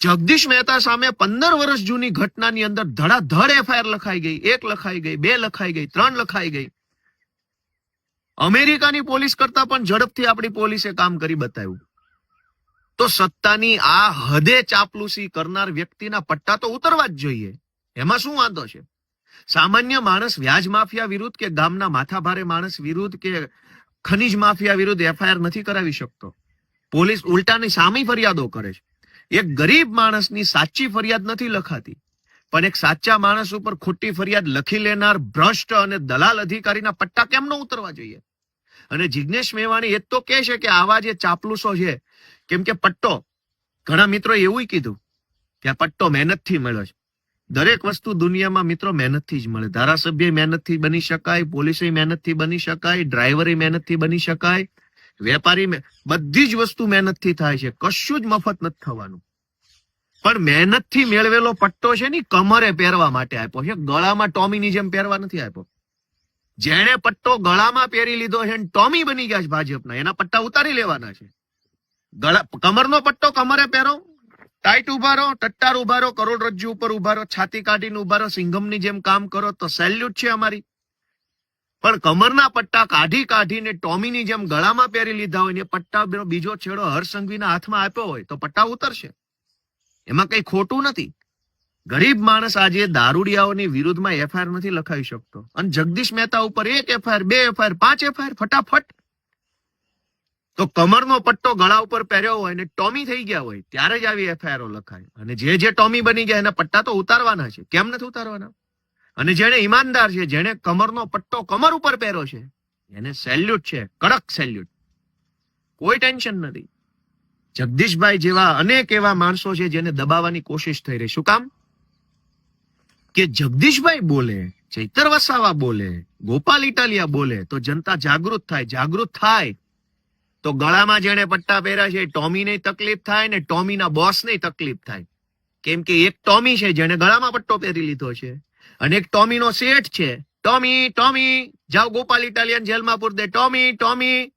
જગદીશ મહેતા સામે પંદર વર્ષ જૂની ઘટનાની અંદર ધડાધડ એફઆઈઆર લખાઈ ગઈ. એક લખાઈ ગઈ, બે લખાઈ ગઈ, ત્રણ લખાઈ ગઈ. અમેરિકાની પોલીસ કરતા પણ ઝડપથી આપણી પોલીસે કામ કરી બતાવ્યું. તો સત્તાની આ હદે ચાપલુસી કરનાર વ્યક્તિના પટ્ટા તો ઉતરવા જ જોઈએ. એમાં શું વાંધો છે? સામાન્ય માણસ વ્યાજ માફિયા વિરુદ્ધ કે ગામના માથાભારે માણસ વિરુદ્ધ કે ખનીજ માફિયા વિરુદ્ધ એફઆઈઆર નથી કરાવી શકતો? પોલીસ ઉલટાની સામી ફરિયાદો કરે છે. એક ગરીબ માણસની સાચી ફરિયાદ નથી લખાતી, પણ એક સાચા માણસ ઉપર ખોટી ફરિયાદ લખી લેનાર ભ્રષ્ટ અને દલાલ અધિકારીના પટ્ટા કેમ ન ઉતરવા જોઈએ? અને જિજ્ઞેશ મેવાણી એ તો કહે છે કે આવા જે ચાપલુસો છે, કેમ કે પટ્ટો, ઘણા મિત્રો એવું કીધું કે આ પટ્ટો મહેનતથી મળ્યો છે. દરેક વસ્તુ દુનિયામાં મિત્રો મહેનતથી જ મળે. ધારાસભ્ય મહેનતથી બની શકાય, પોલીસે મહેનતથી બની શકાય, ડ્રાઈવરે મહેનતથી બની શકાય વેપારી બધી જ વસ્તુ મહેનતથી થાય છે. કશું જ મફત નથી થવાનું. પણ મહેનતથી મેળવેલો પટ્ટો છે ને કમરે પહેરવા માટે આપ્યો છે. ગળામાં ટોમીની જેમ પહેરવા નથી આપ્યો. જેણે પટ્ટો ગળામાં પહેરી લીધો છે ટોમી બની ગયા છે ભાજપના. એના પટ્ટા ઉતારી લેવાના છે. ગળા કમરનો પટ્ટો કમરે પહેરો, ટાઈટ ઊભા રહો ટટ્ટાર ઊભા રહો કરોડરજ્જુ ઉપર ઊભા રહો છાતી કાઢીને ઊભા રહો સિંઘમની જેમ કામ કરો, તો સેલ્યુટ છે અમારી. પણ કમરના પટ્ટા કાઢી કાઢીને ટોમીની જેમ ગળામાં પહેરી લીધા હોય ને પટ્ટા બીજો છેડો હરસંઘવીના હાથમાં આપ્યો હોય તો પટ્ટા ઉતરશે. એમાં કઈ ખોટું નથી. ગરીબ માણસ આજે દારૂડિયાઓની વિરુદ્ધમાં એફઆઈઆર નથી લખાવી શકતો. અને જગદીશ મહેતા ઉપર એક એફઆઈઆર બે એફઆઈઆર પાંચ એફઆઈઆર ફટાફટ. તો કમરનો પટ્ટો ગળા ઉપર પહેર્યો હોય ને ટોમી થઈ ગયા હોય, ત્યારે જ આવી એફઆઈઆર લખાય. અને જે જે ટોમી બની ગયા એના પટ્ટા તો ઉતારવાના છે. કેમ નથી ઉતારવાના? અને જેને ઈમાનદાર છે જેને કમરનો પટ્ટો કમર ઉપર પહેર્યો છે, એને સેલ્યુટ છે, કડક સેલ્યુટ કોઈ ટેન્શન નથી. જગદીશભાઈ જેવા અનેક એવા માણસો છે જેને દબાવવાની કોશિશ થઈ રહી. શું કામ? કે જગદીશભાઈ બોલે, ચૈતર વસાવા બોલે, ગોપાલ ઇટાલિયા બોલે, તો જનતા જાગૃત થાય જાગૃત થાય. તો ગળામાં જેણે પટ્ટા પહેર્યા છે, ટોમીને તકલીફ થાય ને ટોમીના બોસને તકલીફ થાય. કેમ કે એક ટોમી છે જેણે ગળામાં પટ્ટો પહેરી લીધો છે. અને એક ટોમીનો શેઠ છે. ટોમી ટોમી, જાઓ ગોપાલ ઇટાલિયન જેલમાં પૂર દે. ટોમી ટોમી,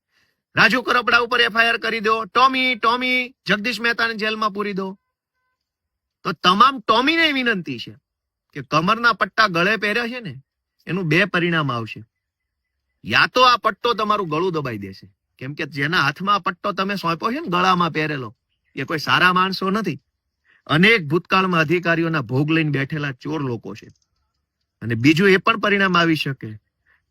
રાજુ કરપડા ઉપર એફઆઈઆર કરી દો. ટોમી ટોમી, જગદીશ મહેતાને જેલમાં પૂરી દો. તો તમામ ટોમીને વિનંતી છે કે કમરના પટ્ટા ગળે પહેર્યા છે ને, એનું બે પરિણામ આવશે. યા તો આ પટ્ટો તમારું ગળું દબાઈ દેશે. કેમ કે જેના હાથમાં પટ્ટો તમે સોંપ્યો છે ને, ગળામાં પહેરેલો, એ કોઈ સારા માણસો નથી. અનેક ભૂતકાળમાં અધિકારીઓના ભોગ લઈને બેઠેલા ચોર લોકો છે. અને બીજું એ પણ પરિણામ આવી શકે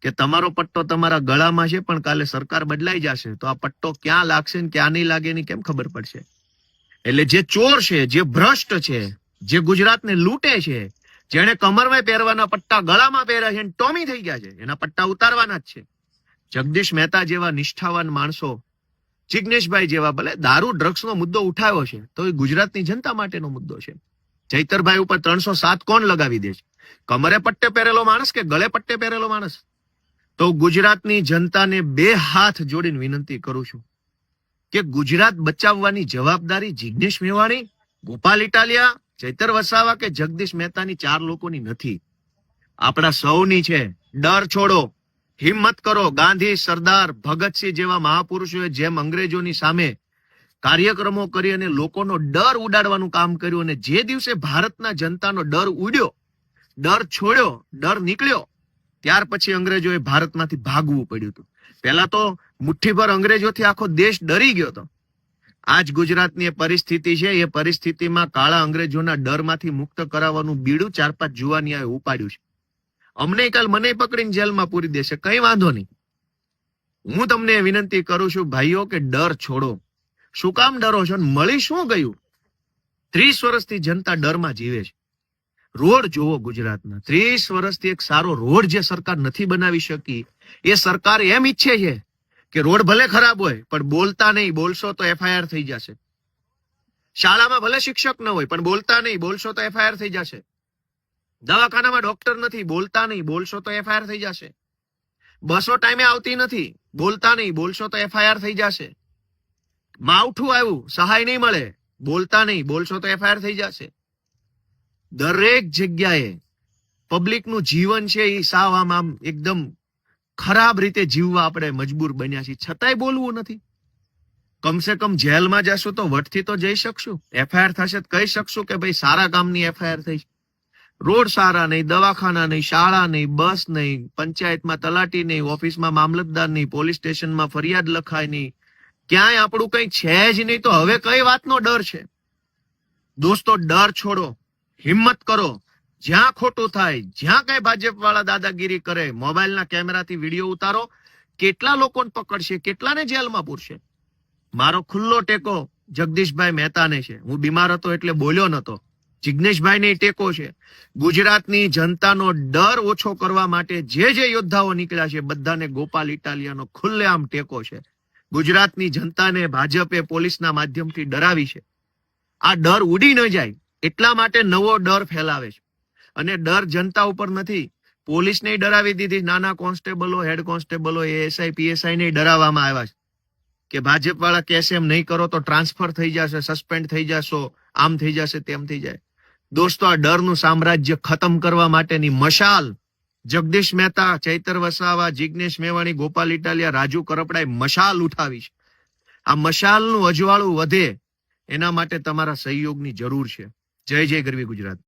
કે તમારો પટ્ટો તમારા ગળામાં છે, પણ કાલે સરકાર બદલાઈ જશે, તો આ પટ્ટો ક્યાં લાગશે ને ક્યાં નહીં લાગે એની કેમ ખબર પડશે? એટલે જે ચોર છે, જે ભ્રષ્ટ છે, જે ગુજરાતને લૂંટે છે, જેણે કમરમાં પહેરવાના પટ્ટા ગળામાં પહેર્યા છે ટોમી થઈ ગયા છે, એના પટ્ટા ઉતારવાના જ છે. જગદીશ મહેતા જેવા નિષ્ઠાવાન માણસો, જિગ્નેશભાઈ જેવા ભલે દારૂ, ડ્રગ્સનો મુદ્દો ઉઠાવ્યો છે, તો એ ગુજરાતની જનતા માટેનો મુદ્દો છે. ચૈતરભાઈ ઉપર ત્રણસો સાત કોણ લગાવી દે છે? કમરે પટ્ટે પહેરેલો માણસ કે ગળે પટ્ટે પહેરેલો માણસ? તો ગુજરાતની જનતાને બે હાથ જોડીને વિનંતી કરું છું કે ગુજરાત બચાવવાની જવાબદારી જિજ્ઞેશ મેવાણી, ગોપાલ ઇટાલિયા, ચૈતર વસાવા કે જગદીશ મહેતાની ચાર લોકોની નથી. આપણા સૌની છે. ડર છોડો. હિંમત કરો. ગાંધી, સરદાર, ભગતસિંહ જેવા મહાપુરુષોએ જેમ અંગ્રેજોની સામે કાર્યક્રમો કરી અને લોકોનો ડર ઉડાડવાનું કામ કર્યું અને જે દિવસે ભારતના જનતાનો ડર ઉડ્યો ડર છોડ્યો, ડર નીકળ્યો, ત્યાર પછી અંગ્રેજોએ ભારતમાંથી ભાગવું પડ્યું હતું. પહેલા તો મુઠ્ઠીભર અંગ્રેજોથી આખો દેશ ડરી ગયો હતો. આજ ગુજરાતની એ પરિસ્થિતિ છે, એ પરિસ્થિતિમાં કાળા અંગ્રેજોના ડરમાંથી મુક્ત કરાવવાનું બીડું ચાર પાંચ જુવાનિયાએ ઉપાડ્યું છે. અમને કાલ મને પકડીને જેલમાં પૂરી દેશે, કઈ વાંધો નહીં. હું તમને વિનંતી કરું છું, ભાઈઓ, કે ડર છોડો. શું કામ ડરો છો? મળી શું ગયું? ત્રીસ વર્ષથી જનતા ડરમાં જીવે છે. રોડ જોવો ગુજરાતના. ત્રીસ વર્ષથી એક સારો રોડ જે સરકાર નથી બનાવી શકી, એ સરકાર એમ ઈચ્છે છે કે રોડ ભલે ખરાબ હોય, પણ બોલતા નહીં, બોલશો તો એફઆઈઆર થઈ જશે. શાળામાં ભલે શિક્ષક ન હોય, પણ બોલતા નહીં, બોલશો તો એફઆઈઆર થઈ જશે. દવાખાનામાં ડોક્ટર નથી, બોલતા નહીં, બોલશો તો એફઆઈઆર થઈ જશે. બસો ટાઈમે આવતી નથી, બોલતા નહીં, બોલશો તો એફઆઈઆર થઈ જશે. માવઠું આવ્યું, સહાય નહીં મળે, બોલતા નહીં, બોલશો તો એફઆઈઆર થઈ જશે. દરેક જગ્યાએ પબ્લિકનું જીવન છે એ સાવ આમ આમ એકદમ ખરાબ રીતે જીવવા આપણે મજબૂર બન્યા છીએ. છતાંય બોલવું નથી. કમસે કમ જેલમાં જશું તો વટથી તો જઈ શકશું. એફઆઈઆર થશે તો કહી શકશું કે ભાઈ સારા કામની એફઆઈઆર થઈ રોડ સારા નહીં, દવાખાના નહીં, શાળા નહીં, બસ નહીં, પંચાયતમાં તલાટી નહીં, ઓફિસમાં મામલતદાર નહીં, પોલીસ સ્ટેશનમાં ફરિયાદ લખાય નહીં. ક્યાંય આપણું કઈ છે જ નહીં તો હવે કઈ વાતનો ડર છે? દોસ્તો, ડર છોડો. હિંમત કરો. જ્યાં ખોટું થાય, જ્યાં કઈ ભાજપ વાળા દાદાગીરી કરે, મોબાઈલના કેમેરાથી વીડિયો ઉતારો, કેટલા લોકોને પકડશે, કેટલાને જેલમાં પૂરશે? મારો ખુલ્લો ટેકો જગદીશભાઈ મહેતાને છે. હું બીમાર હતો એટલે બોલ્યો નતો. જિગ્નેશભાઈને ટેકો છે. ગુજરાતની જનતાનો ડર ઓછો કરવા માટે જે જે યોદ્ધાઓ નીકળ્યા છે, બધાને ગોપાલ ઇટાલિયાનો ખુલ્લેઆમ ટેકો છે. ગુજરાતની જનતાને ભાજપે પોલીસના માધ્યમથી ડરાવી છે. આ ડર ઉડી ન જાય. એટલા માટે નવો ડર ફેલાવે છે. અને ડર જનતા ઉપર નથી. પોલીસને ડરાવી દીધી. નાના કોન્સ્ટેબલો, હેડ કોન્સ્ટેબલો, એએસઆઈ પીએસઆઈ ને ડરાવવામાં આવ્યા છે. કે ભાજપ વાળા કહેશે એમ નહીં કરો તો ટ્રાન્સફર થઈ જશે, સસ્પેન્ડ થઈ જશો, આમ થઈ જશે, તેમ થઈ જાય. દોસ્તો, આ ડરનું સામ્રાજ્ય ખતમ કરવા માટેની મશાલ જગદીશ મહેતા, ચૈતર વસાવા જિજ્ઞેશ મેવાણી, ગોપાલ ઇટાલિયા, રાજુ કરપડાએ મશાલ ઉઠાવી છે. આ મશાલનું અજવાળું વધે એના માટે તમારા સહયોગની જરૂર છે. જય જય ગરવી ગુજરાત.